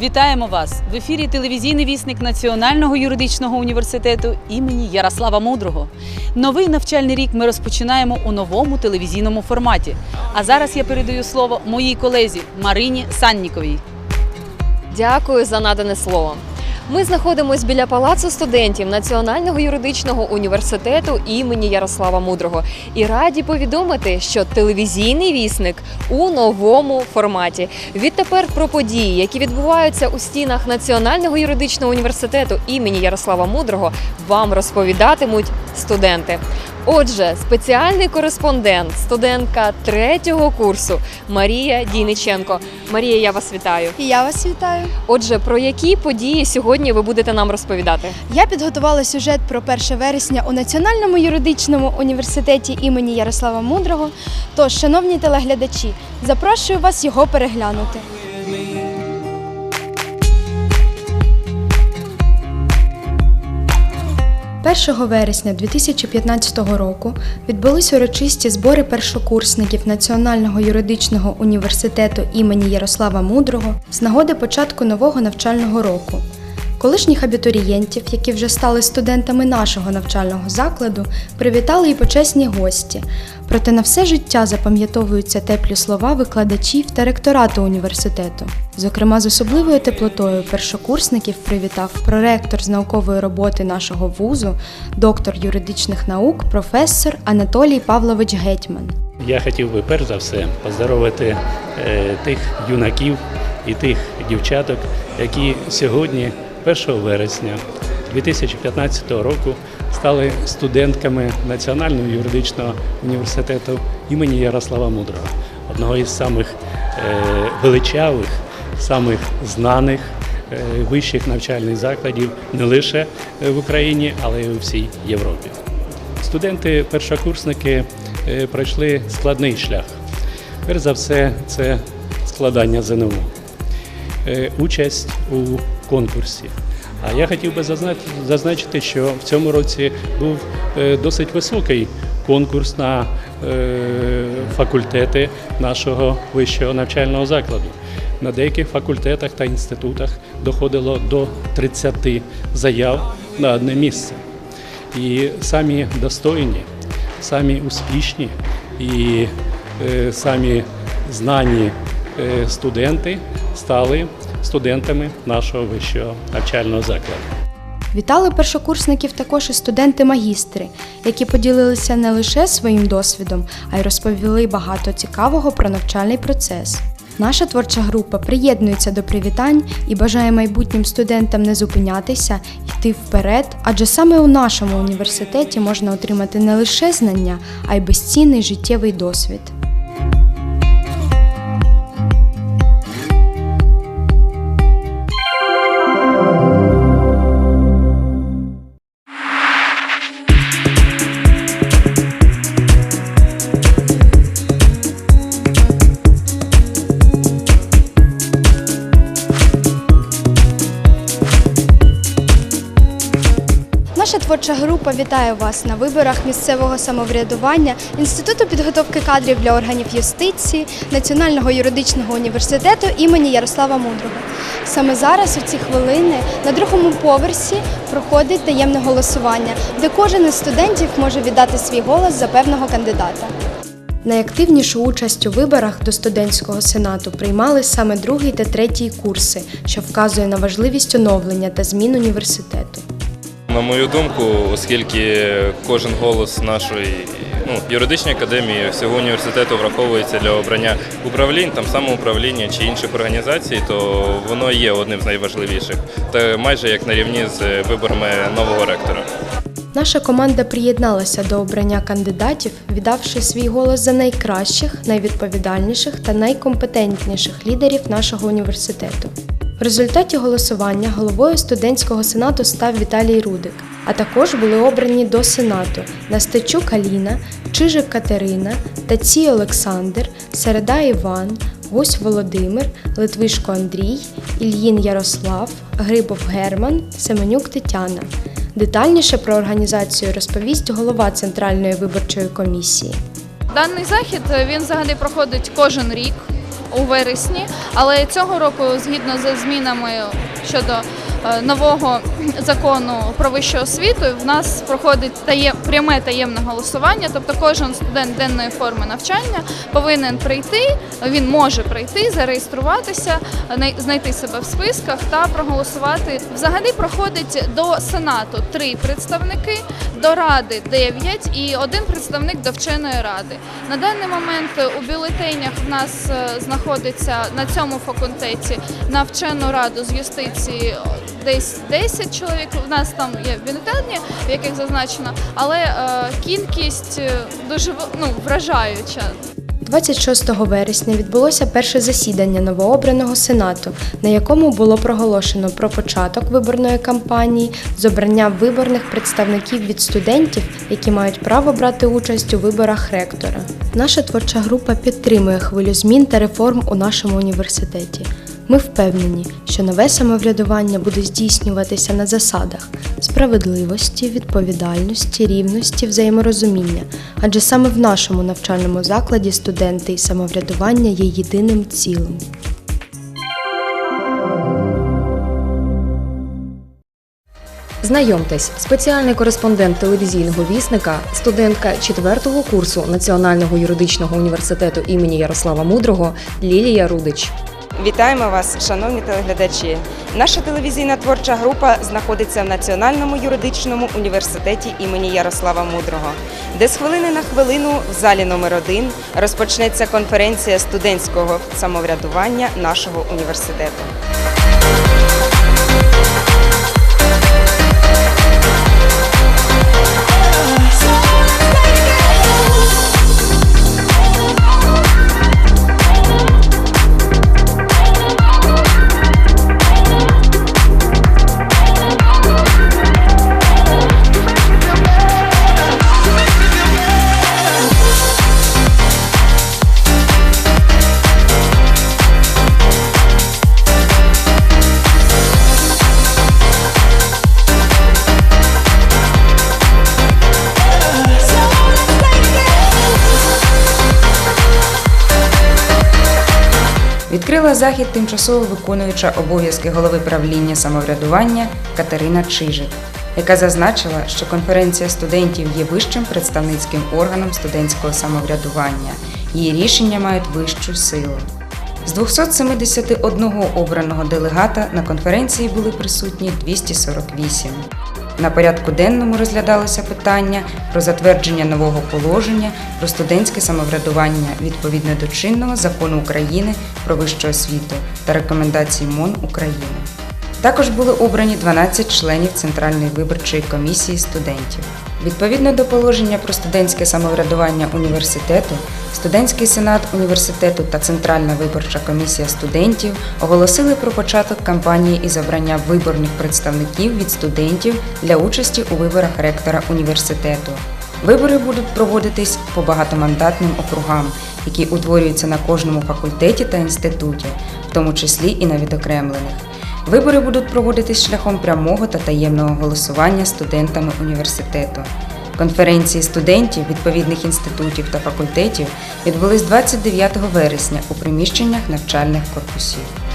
Вітаємо вас в ефірі телевізійний вісник Національного юридичного університету імені Ярослава Мудрого. Новий навчальний рік ми розпочинаємо у новому телевізійному форматі. А зараз я передаю слово моїй колезі Марині Санніковій. Дякую за надане слово. Ми знаходимося біля палацу студентів Національного юридичного університету імені Ярослава Мудрого і раді повідомити, що телевізійний вісник у новому форматі. Відтепер про події, які відбуваються у стінах Національного юридичного університету імені Ярослава Мудрого, вам розповідатимуть студенти. Отже, спеціальний кореспондент, студентка третього курсу Марія Дійниченко. Марія, я вас вітаю. І я вас вітаю. Отже, про які події сьогодні ви будете нам розповідати? Я підготувала сюжет про 1 вересня у Національному юридичному університеті імені Ярослава Мудрого. Тож, шановні телеглядачі, запрошую вас його переглянути. Першого вересня 2015 року відбулись урочисті збори першокурсників Національного юридичного університету імені Ярослава Мудрого з нагоди початку нового навчального року. Колишніх абітурієнтів, які вже стали студентами нашого навчального закладу, привітали і почесні гості. Проте на все життя запам'ятовуються теплі слова викладачів та ректорату університету. Зокрема, з особливою теплотою першокурсників привітав проректор з наукової роботи нашого вузу, доктор юридичних наук, професор Анатолій Павлович Гетьман. Я хотів би перш за все поздоровити е, тих юнаків і тих дівчаток, які сьогодні, 1 вересня 2015 року, стали студентками Національного юридичного університету імені Ярослава Мудрого, одного із самих е, величавих, самих знаних е, вищих навчальних закладів не лише е, в Україні, але й у всій Європі. Студенти, першокурсники пройшли складний шлях. Перш за все, це складання ЗНО, участь у конкурсі. А я хотів би зазна- зазначити, що в цьому році був е, досить високий конкурс на е, факультети нашого вищого навчального закладу. На деяких факультетах та інститутах доходило до 30 заяв на одне місце. І самі достойні, самі успішні і е, самі знані студенти стали студентами нашого вищого навчального закладу. Вітали першокурсників також і студенти-магістри, які поділилися не лише своїм досвідом, а й розповіли багато цікавого про навчальний процес. Наша творча група приєднується до привітань і бажає майбутнім студентам не зупинятися, йти вперед, адже саме у нашому університеті можна отримати не лише знання, а й безцінний життєвий досвід. Наша творча група вітає вас на виборах місцевого самоврядування Інституту підготовки кадрів для органів юстиції Національного юридичного університету імені Ярослава Мудрого. Саме зараз, у ці хвилини, на другому поверсі проходить таємне голосування, де кожен із студентів може віддати свій голос за певного кандидата. Найактивнішу участь у виборах до студентського сенату приймали саме другий та третій курси, що вказує на важливість оновлення та змін університету. На мою думку, оскільки кожен голос нашої ну, юридичної академії всього університету враховується для обрання управлінь, там самоуправління чи інших організацій, то воно є одним з найважливіших, та майже як на рівні з виборами нового ректора. Наша команда приєдналася до обрання кандидатів, віддавши свій голос за найкращих, найвідповідальніших та найкомпетентніших лідерів нашого університету. В результаті голосування головою студентського сенату став Віталій Рудик, а також були обрані до сенату Настечук Аліна, Чижик Катерина, Тацій Олександр, Середа Іван, Гусь Володимир, Литвишко Андрій, Ільїн Ярослав, Грибов Герман, Семенюк Тетяна. Детальніше про організацію розповість голова Центральної виборчої комісії. Даний захід він взагалі проходить кожен рік. У вересні, але цього року, згідно з змінами щодо нового закону про вищу освіту, в нас проходить таєм, пряме таємне голосування. Тобто, кожен студент денної форми навчання повинен прийти. Він може прийти, зареєструватися, знайти себе в списках та проголосувати. Взагалі проходить до сенату три представники, до ради 9 і один представник до вченої ради. На даний момент у бюлетенях в нас е, знаходиться на цьому факультеті на вчену раду з юстиції десь 10 чоловік. У нас там є бюлетені, в яких зазначено, але е, кількість е, дуже ну, вражаюча. 26 вересня відбулося перше засідання новообраного сенату, на якому було проголошено про початок виборної кампанії з обрання виборних представників від студентів, які мають право брати участь у виборах ректора. Наша творча група підтримує хвилю змін та реформ у нашому університеті. Ми впевнені, що нове самоврядування буде здійснюватися на засадах справедливості, відповідальності, рівності, взаєморозуміння, адже саме в нашому навчальному закладі студенти і самоврядування є єдиним цілим. Знайомтесь, спеціальний кореспондент телевізійного вісника, студентка 4-го курсу Національного юридичного університету імені Ярослава Мудрого Лілія Рудич. Вітаємо вас, шановні телеглядачі. Наша телевізійна творча група знаходиться в Національному юридичному університеті імені Ярослава Мудрого, де з хвилини на хвилину в залі номер 1 розпочнеться конференція студентського самоврядування нашого університету. Відкрила захід тимчасово виконуюча обов'язки голови правління самоврядування Катерина Чижик, яка зазначила, що конференція студентів є вищим представницьким органом студентського самоврядування. Її рішення мають вищу силу. З 271 обраного делегата на конференції були присутні 248. На порядку денному розглядалося питання про затвердження нового положення про студентське самоврядування відповідно до чинного закону України про вищу освіту та рекомендацій МОН України. Також були обрані 12 членів Центральної виборчої комісії студентів. Відповідно до положення про студентське самоврядування університету, студентський сенат університету та Центральна виборча комісія студентів оголосили про початок кампанії із обрання виборних представників від студентів для участі у виборах ректора університету. Вибори будуть проводитись по багатомандатним округам, які утворюються на кожному факультеті та інституті, в тому числі і на відокремлених. Вибори будуть проводитись шляхом прямого та таємного голосування студентами університету. Конференції студентів відповідних інститутів та факультетів відбулись 29 вересня у приміщеннях навчальних корпусів.